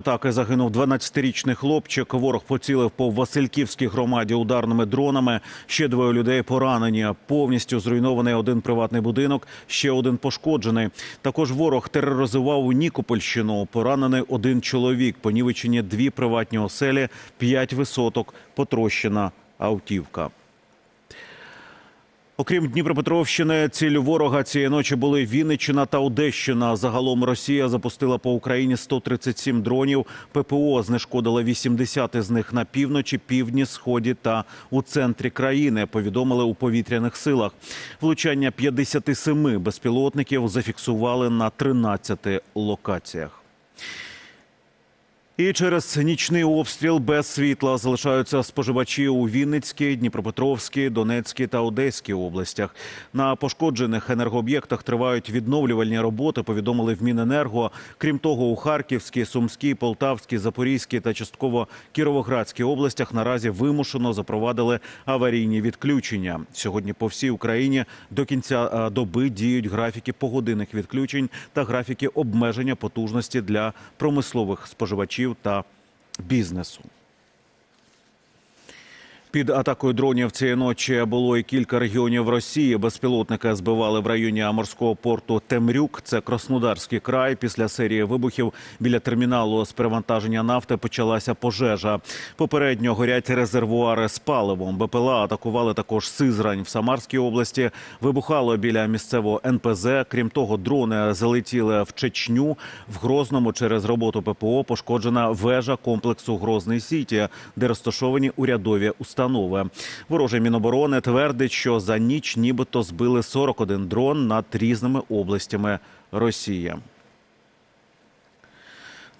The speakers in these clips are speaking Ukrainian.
Атаки загинув 12-річний хлопчик. Ворог поцілив по Васильківській громаді ударними дронами. Ще двоє людей поранені. Повністю зруйнований один приватний будинок, ще один пошкоджений. Також ворог тероризував у Нікопольщину. Поранений один чоловік. Понівечені дві приватні оселі, п'ять висоток, потрощена автівка. Окрім Дніпропетровщини, ціллю ворога цієї ночі були Вінниччина та Одещина. Загалом Росія запустила по Україні 137 дронів. ППО знешкодила 80 із них на півночі, півдні, сході та у центрі країни. Повідомили у повітряних силах. Влучання 57 безпілотників зафіксували на 13 локаціях. І через нічний обстріл без світла залишаються споживачі у Вінницькій, Дніпропетровській, Донецькій та Одеській областях. На пошкоджених енергооб'єктах тривають відновлювальні роботи. Повідомили в Міненерго. Крім того, у Харківській, Сумській, Полтавській, Запорізькій та частково Кіровоградській областях наразі вимушено запровадили аварійні відключення. Сьогодні по всій Україні до кінця е, доби діють графіки погодинних відключень та графіки обмеження потужності для промислових споживачів та бізнесу. Під атакою дронів цієї ночі було і кілька регіонів Росії. Безпілотники збивали в районі морського порту Темрюк. Це Краснодарський край. Після серії вибухів біля терміналу з перевантаження нафти почалася пожежа. Попередньо горять резервуари з паливом. БПЛА атакували також Сизрань в Самарській області. Вибухало біля місцевого НПЗ. Крім того, дрони залетіли в Чечню. В Грозному через роботу ППО пошкоджена вежа комплексу Грозний Сіті, де розташовані урядові установи. Вороже Міноборони твердить, що за ніч нібито збили 41 дрон над різними областями Росії.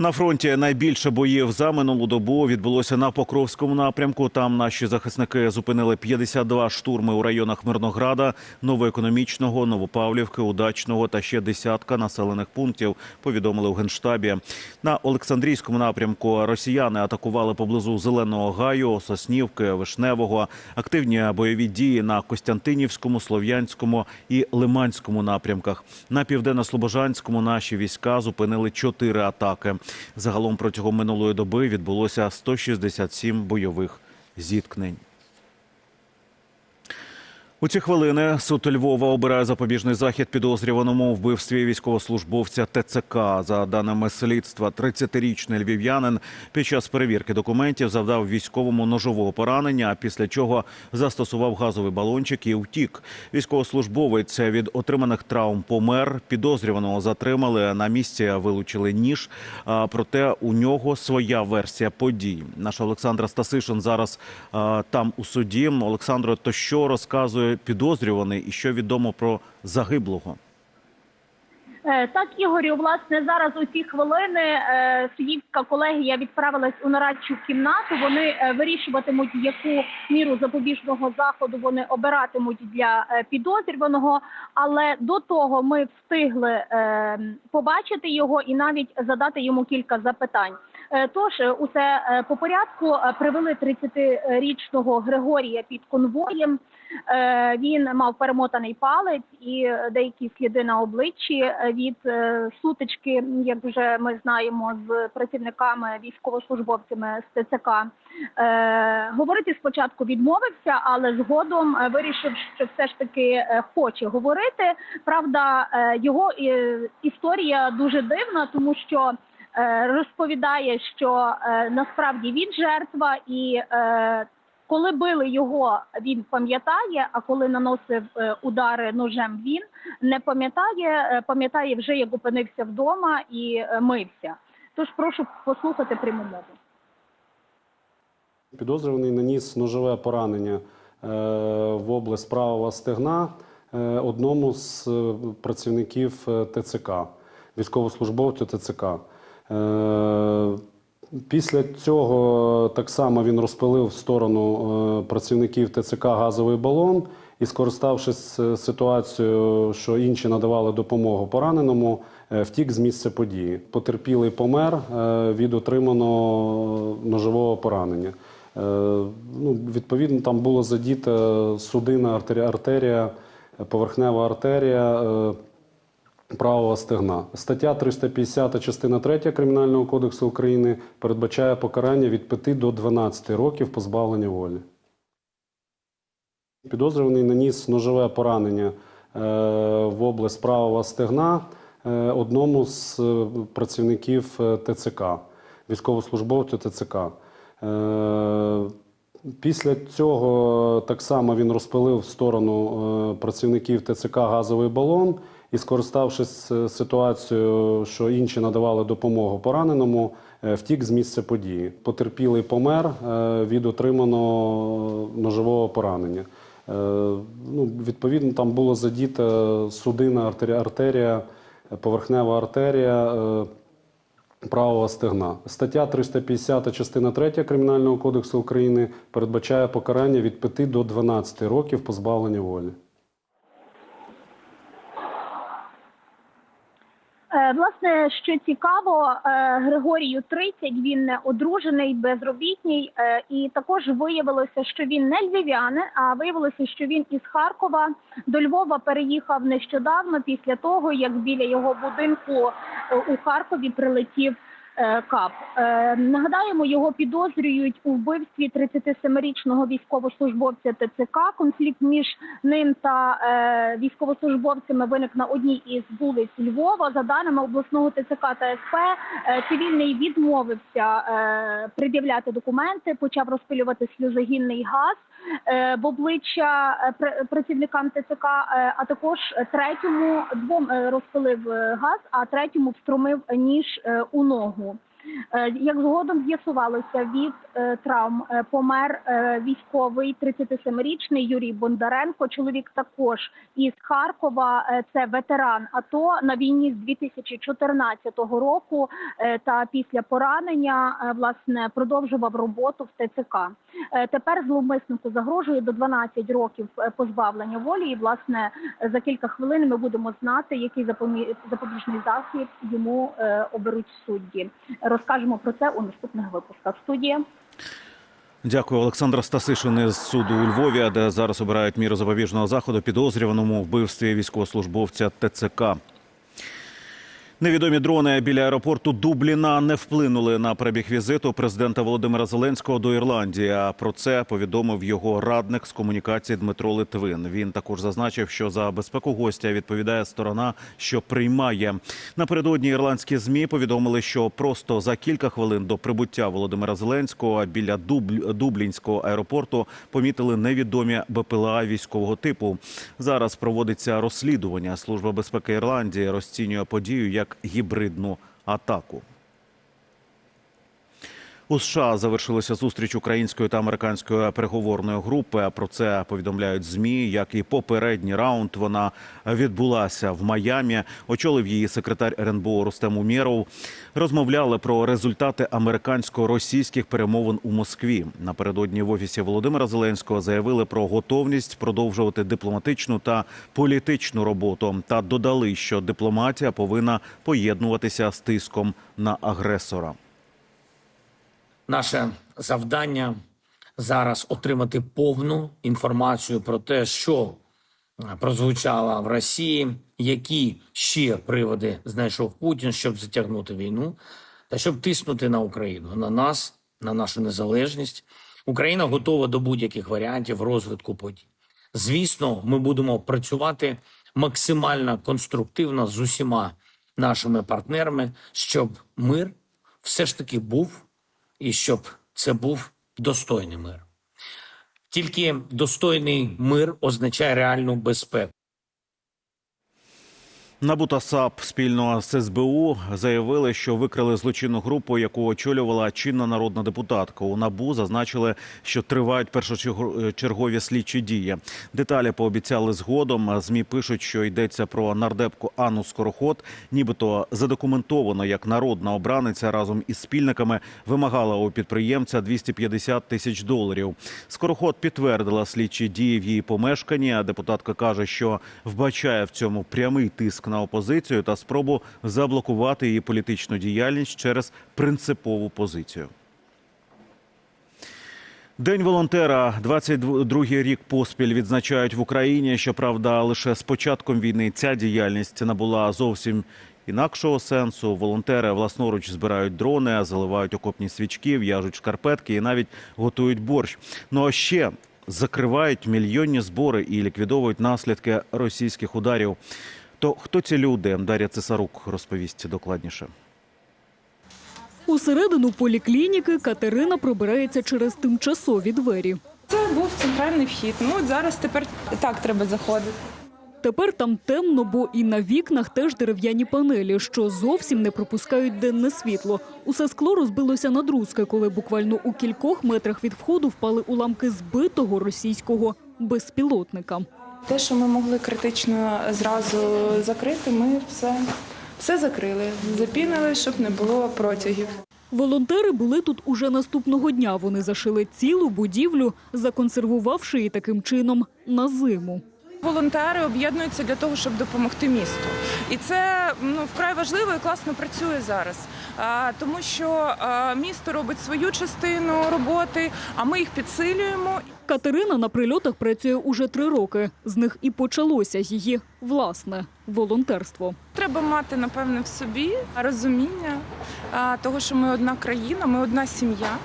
На фронті найбільше боїв за минулу добу відбулося на Покровському напрямку. Там наші захисники зупинили 52 штурми у районах Мирнограда, Новоекономічного, Новопавлівки, Удачного та ще десятка населених пунктів. Повідомили у генштабі. На Олександрійському напрямку росіяни атакували поблизу Зеленого гаю, Соснівки, Вишневого. Активні бойові дії на Костянтинівському, Слов'янському і Лиманському напрямках. На південно-слобожанському наші війська зупинили чотири атаки. Загалом протягом минулої доби відбулося 167 бойових зіткнень. У ці хвилини суд Львова обирає запобіжний захід підозрюваному у вбивстві військовослужбовця ТЦК. За даними слідства, 30-річний львів'янин під час перевірки документів завдав військовому ножового поранення, а після чого застосував газовий балончик і втік. Військовослужбовець від отриманих травм помер. Підозрюваного затримали на місці, вилучили ніж. Проте у нього своя версія подій. Наша Олександра Стасишин зараз там у суді. Олександро, то що розказує підозрюваний і що відомо про загиблого? Е, Так, Ігорю, власне, зараз у ці хвилини е, суддівська колегія відправилась у нарадчу кімнату. Вони е, вирішуватимуть, яку міру запобіжного заходу вони обиратимуть для е, підозрюваного. Але до того ми встигли е, побачити його і навіть задати йому кілька запитань. Е, Тож е, усе е, по порядку привели 30-річного Григорія під конвоєм. Він мав перемотаний палець і деякі сліди на обличчі від сутички, як вже ми знаємо, з працівниками військовослужбовцями з ТЦК. Говорити спочатку відмовився, але згодом вирішив, що все ж таки хоче говорити. Правда, його історія дуже дивна, тому що розповідає, що е, насправді він жертва, і е, коли били його, він пам'ятає. А коли наносив е, удари ножем, він не пам'ятає. е, Пам'ятає вже як опинився вдома і е, мився. Тож прошу послухати пряму мову. Підозрюваний наніс ножове поранення е, в область правого стегна е, одному з е, працівників е, ТЦК, військовослужбовцю ТЦК. Е, Після цього так само він розпилив в сторону е, працівників ТЦК газовий балон і, скориставшись е, ситуацією, що інші надавали допомогу пораненому, втік з місця події. Потерпілий помер від отриманого ножового поранення. Ну, відповідно, там було задіта артерія, артерія поверхнева артерія. Правого стегна. Стаття 350 частина 3 Кримінального кодексу України передбачає покарання від 5 до 12 років позбавлення волі. Підозрюваний наніс ножове поранення е, в область правого стегна е, одному з е, працівників ТЦК, військовослужбовцю ТЦК. Після цього так само він розпилив в сторону працівників ТЦК газовий балон і, скориставшись е, ситуацією, що інші надавали допомогу пораненому, е, втік з місця події. Потерпілий помер е, від отриманого ножового поранення. Ну, відповідно, там було задіта судинна артерія, поверхнева артерія. правого стегна. Стаття 350 частина 3 Кримінального кодексу України передбачає покарання від 5 до 12 років позбавлення волі. Власне, що цікаво, е, Григорію 30, він не одружений, безробітній, е, і також виявилося, що він не львів'янин, а виявилося, що він із Харкова. До Львова переїхав нещодавно після того, як біля його будинку е, у Харкові прилетів е, КАП. Е, Нагадаємо, його підозрюють у вбивстві 37-річного військовослужбовця ТЦК. Конфлікт між ним та е, військовослужбовцями виник на одній із вулиць Львова. За даними обласного ТЦК та СП, е, цивільний відмовився е, пред'являти документи, почав розпилювати сльозогінний газ е, в обличчя е, працівникам ТЦК, е, а також третьому двом е, розпилив е, газ, а третьому встромив ніж е, у ногу. Е, Як згодом з'ясувалося, від е, травм е, помер військовий 37-річний Юрій Бондаренко. Чоловік також із Харкова. Це ветеран АТО на війні з 2014 року. Та після поранення власне продовжував роботу в ТЦК. Тепер зловмиснику загрожує до 12 років позбавлення волі. І власне за кілька хвилин ми будемо знати, який запобіжний захід йому оберуть судді. Розкажемо про це у наступних випусках. Студія. Дякую, Олександра Стасишин із суду у Львові, де зараз обирають міру запобіжного заходу підозрюваному вбивстві військовослужбовця ТЦК. Невідомі дрони біля аеропорту Дубліна не вплинули на перебіг візиту президента Володимира Зеленського до Ірландії. А про це повідомив його радник з комунікації Дмитро Литвин. Він також зазначив, що за безпеку гостя відповідає сторона, що приймає. Напередодні ірландські змі повідомили, що просто за кілька хвилин до прибуття Володимира Зеленського біля Дубль... Дублінського аеропорту помітили невідомі БПЛА військового типу. Зараз проводиться розслідування. Служба безпеки Ірландії розцінює подію як гібридну атаку. У США завершилася зустріч української та американської переговорної групи. Про це повідомляють змі. Як і попередній раунд, вона відбулася в Майамі. Очолив її секретар РНБО Рустем Умєров. Розмовляли про результати американсько-російських перемовин у Москві. Напередодні в офісі Володимира Зеленського заявили про готовність продовжувати дипломатичну та політичну роботу та додали, що дипломатія повинна поєднуватися з тиском на агресора. Наше завдання зараз отримати повну інформацію про те, що е, прозвучало в Росії, які ще приводи знайшов Путін, щоб затягнути війну та щоб тиснути на Україну, на нас, на нашу незалежність. Україна готова до будь-яких варіантів розвитку подій. Звісно, ми будемо працювати максимально конструктивно з усіма нашими партнерами, щоб мир все ж таки був і щоб це був достойний мир. Тільки достойний мир означає реальну безпеку. НАБУ та САП спільно з СБУ заявили, що викрили злочинну групу, яку очолювала чинна народна депутатка. У НАБУ зазначили, що тривають першочергові слідчі дії. Деталі пообіцяли згодом. Змі пишуть, що йдеться про нардепку Анну Скороход, нібито задокументовано як народна обраниця разом із спільниками вимагала у підприємця 250 тисяч доларів. Скороход підтвердила слідчі дії в її помешканні. Депутатка каже, що вбачає в цьому прямий тиск на опозицію та спробу заблокувати її політичну діяльність через принципову позицію. День волонтера 22-й рік поспіль відзначають в Україні. Щоправда, лише з початком війни ця діяльність набула зовсім інакшого сенсу. Волонтери власноруч збирають дрони, заливають окопні свічки, в'яжуть шкарпетки і навіть готують борщ. Ну а ще закривають мільйонні збори і ліквідовують наслідки російських ударів. То хто ці люди? Дар'я Цесарук розповість докладніше. Усередину поліклініки Катерина пробирається через тимчасові двері. Це був центральний вхід. Ну от зараз тепер так треба заходити. Тепер там темно, бо і на вікнах теж дерев'яні панелі, що зовсім не пропускають денне світло. Усе скло розбилося на друзки, коли буквально у кількох метрах від входу впали уламки збитого російського безпілотника. Те, що ми могли критично зразу закрити, ми все, все закрили, запінили, щоб не було протягів. Волонтери були тут уже наступного дня. Вони зашили цілу будівлю, законсервувавши її таким чином на зиму. Волонтери об'єднуються для того, щоб допомогти місту. І це ну, вкрай важливо і класно працює зараз. А, тому що а, місто робить свою частину роботи, а ми їх підсилюємо. Катерина на прильотах працює уже три роки. З них і почалося її власне волонтерство. Треба мати, напевне, в собі розуміння а, того, що ми одна країна, ми одна сім'я,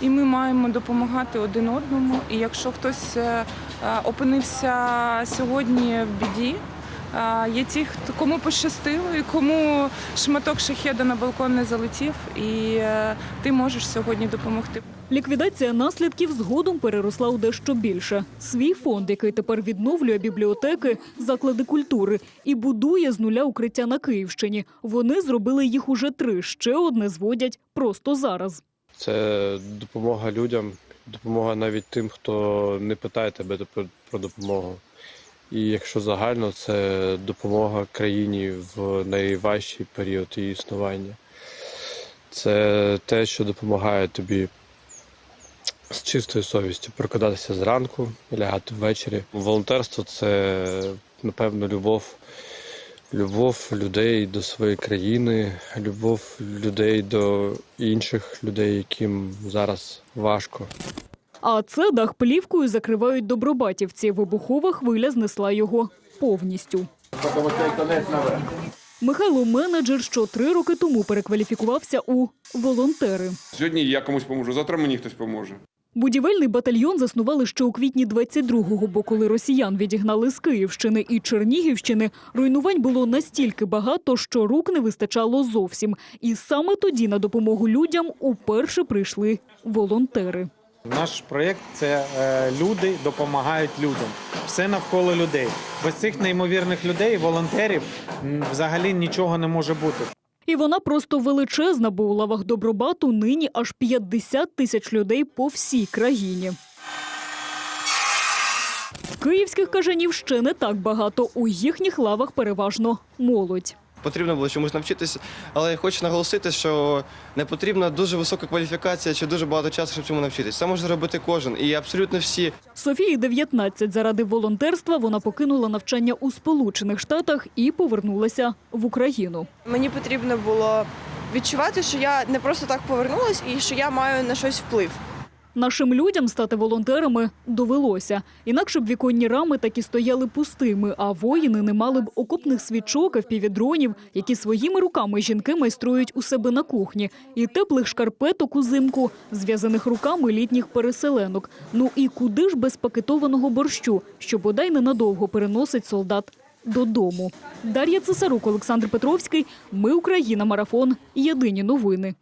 і ми маємо допомагати один одному. І якщо хтось е, е, опинився сьогодні в біді, є ті, хто кому пощастило, і кому шматок шахеда на балкон не залетів, і е, ти можеш сьогодні допомогти. Ліквідація наслідків згодом переросла у дещо більше. Свій фонд, який тепер відновлює бібліотеки, заклади культури і будує з нуля укриття на Київщині. Вони зробили їх уже три. Ще одне зводять просто зараз. Це допомога людям, допомога навіть тим, хто не питає тебе про допомогу. І якщо загально, це допомога країні в найважчий період її існування. Це те, що допомагає тобі з чистою совістю прокидатися зранку, лягати ввечері. Волонтерство це, напевно, любов. Любов людей до своєї країни, любов людей до інших людей, яким зараз важко. А це дах плівкою закривають добробатівці. Вибухова хвиля знесла його повністю. Михайло менеджер, що три роки тому перекваліфікувався у волонтери. Сьогодні я комусь поможу, завтра мені хтось поможе. Будівельний батальйон заснували ще у квітні 22-го, бо коли росіян відігнали з Київщини і Чернігівщини, руйнувань було настільки багато, що рук не вистачало зовсім. І саме тоді на допомогу людям уперше прийшли волонтери. Наш проєкт це е, люди допомагають людям. Все навколо людей. Без цих неймовірних людей, волонтерів, взагалі нічого не може бути. І вона просто величезна, бо у лавах Добробату нині аж 50 тисяч людей по всій країні. Київських кажанів ще не так багато. У їхніх лавах переважно молодь. Потрібно було чомусь навчитися, але я хочу наголосити, що не потрібна дуже висока кваліфікація чи дуже багато часу, щоб цьому навчитися. Це може зробити кожен. І абсолютно всі Софії 19. Заради волонтерства вона покинула навчання у Сполучених Штатах і повернулася в Україну. Мені потрібно було відчувати, що я не просто так повернулась і що я маю на щось вплив. Нашим людям стати волонтерами довелося. Інакше б віконні рами так і стояли пустими, а воїни не мали б окопних свічок, впівдронів, які своїми руками жінки майструють у себе на кухні, і теплих шкарпеток узимку, зв'язаних руками літніх переселенок. Ну і куди ж без пакетованого борщу, що бодай ненадовго переносить солдат додому. Дар'я Цесарук, Олександр Петровський. Ми Україна. Марафон. Єдині новини.